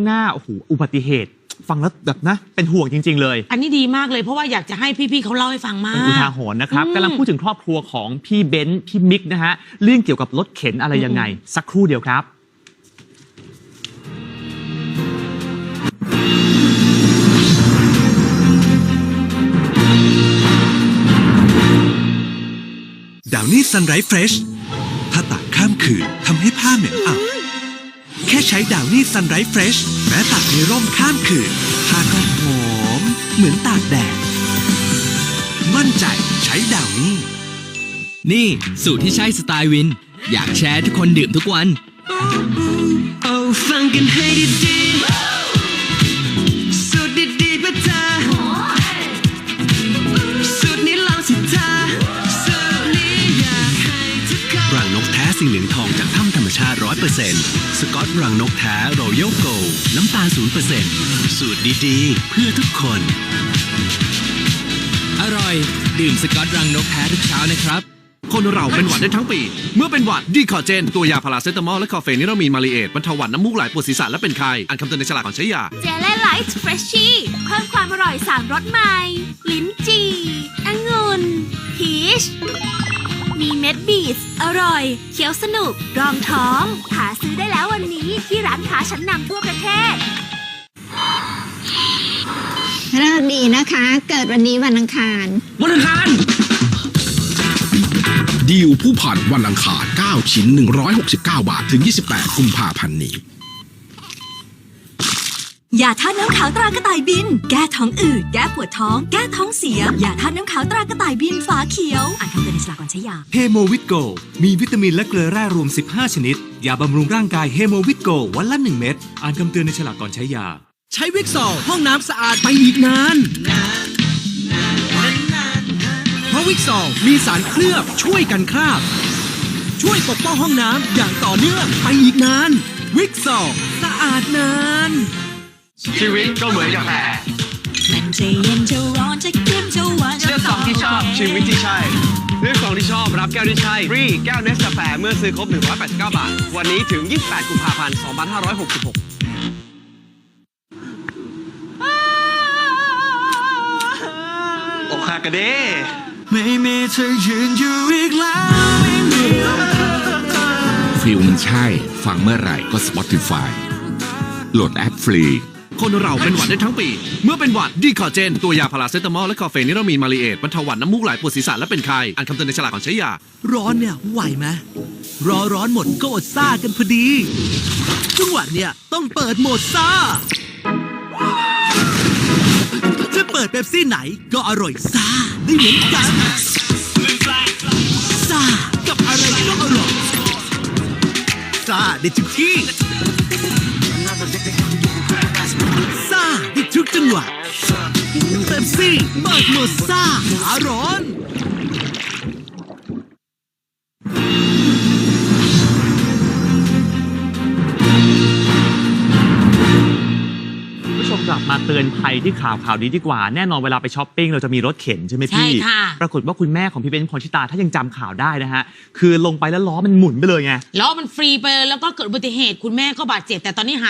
งหน้าโอ้โหอุบัติเหตุ ฟังแล้วแบบนะ เป็นห่วงจริง ๆ เลยอันนี้ดีมากเลยเพราะว่าอยากจะให้พี่ๆเขาเล่าให้ฟังมาเป็นอุทาก หรณ์นะครับอืม กำลังพูดถึงครอบครัวของพี่เบนซ์พี่มิกนะฮะเรื่องเกี่ยวกับรถเข็นอะไรยังไง สักครู่เดียวครับ ดาวนี่ซันไรท์เฟรชถ้าตากข้ามคืนทำให้ผ้าเหม็นอับ แค่ใช้ดาวนี่ซันไรท์เฟรชแม้ตากในร่มข้ามคืนผ้าก็หอม เหมือนตากแดด มั่นใจใช้ดาวนี่ นี่ สูตรที่ใช่สไตล์วิน อยากแชร์ให้ทุกคนดื่มทุกวันโอ้ฟังกันให้ดีๆ จากถ้ำธรรมชาติ 100%สกอตรังนกแท้รอยัลโกลน้ำตาล 0%สูตรดีๆ เพื่อทุกคน อร่อย ดื่มสกอตรังนกแท้ทุกเช้านะครับคนเราเป็นหวัดได้ทั้งปี เมื่อเป็นหวัดดีคอเจน ตัวยาพาราเซตามอลและคอเฟนิรามีมาลีเอทบรรเทาหวัดน้ำมูกไหลปวดศีรษะและเป็นไข้อ่านคำเตือนในฉลากก่อนใช้ยา เจลไลท์เฟรชชี่เพิ่มความอร่อยสามรสใหม่ ลิ้นจี่องุ่นพีช มีเม็ดบีทอร่อย เคี้ยวสนุก รองท้อง หาซื้อได้แล้ววันนี้ที่ร้านค้าชั้นนำทั่วประเทศเลิกดีนะคะ เกิดวันนี้วันอังคารวันอังคารดีลผู้ผ่านวันอังคาร 9 ชิ้น 169 บาท ถึง 28 กุมภาพันธ์นี้ ยาท่าตุน้ำขาวตรากระต่ายบิน แก้ท้องอืด แก้ปวดท้อง แก้ท้องเสีย ยาท่าตุน้ำขาวตรากระต่ายบินฝาเขียว อ่านคำเตือนในฉลากก่อนใช้ยา เฮโมวิตโก มีวิตามินและเกลือแร่รวม 15 ชนิด ยาบำรุงร่างกายเฮโมวิตโกวันละ 1 เม็ด อ่านคำเตือนในฉลากก่อนใช้ยา ใช้วิกซอลห้องน้ำสะอาดไปอีกนาน เพราะวิกซอลมีสารเคลือบช่วยกันคราบ ช่วยปกป้องห้องน้ำอย่างต่อเนื่องไปอีกนาน วิกซอลสะอาดนาน ชีวิตก็เหมือนกาแฟมันจะเย็นจะร้อนจะเค็มจะหวานเลือกสองที่ชอบชีวิตที่ใช่ เลือกสองที่ชอบรับแก้วที่ใช่ฟรีแก้วเนสกาแฟเมื่อซื้อครบ 189 บาท วันนี้ถึง 28 กุมภาพันธ์ 2566อกหักกันเด้ไม่มีเธอยืนอยู่อีกแล้วไม่มีฟิลมันใช่ ฟังเมื่อไหร่ก็ Spotify โหลดแอปฟรี คนเราเป็นหวัดได้ทั้งปี เมื่อเป็นหวัดดีคอเจน ตัวยาพาราเซตามอลและคอเฟนิรามีมาลีเอทบรรเทาหวัดน้ำมูกไหลปวดศีรษะและเป็นไข้อ่านคำเตือนในฉลากก่อนใช้ยา ร้อนเนี่ยไหวไหมรอร้อนหมดก็อดซ่ากันพอดีจังหวะเนี่ยต้องเปิดโหมดซ่าจะเปิดเป๊ปซี่ไหนก็อร่อยซ่าได้เหมือนกันซ่ากับอะไรก็อร่อยซ่าได้ทุกที่ จังหวะเป๊ปซี่เปิดโหมดซ่าหาร้อนคุณผู้ชมกลับมาเตือนภัยที่ข่าวข่าวนี้ดีกว่า แน่นอนเวลาไปช้อปปิ้งเราจะมีรถเข็นใช่ไหมพี่ใช่ค่ะปรากฏว่าคุณแม่ของพี่เบนซ์พรชิตาถ้ายังจำข่าวได้นะฮะ คือลงไปแล้วล้อมันหมุนไปเลยไงแล้วมันฟรีไปแล้วก็เกิดอุบัติเหตุคุณแม่ก็บาดเจ็บแต่ตอนนี้หาย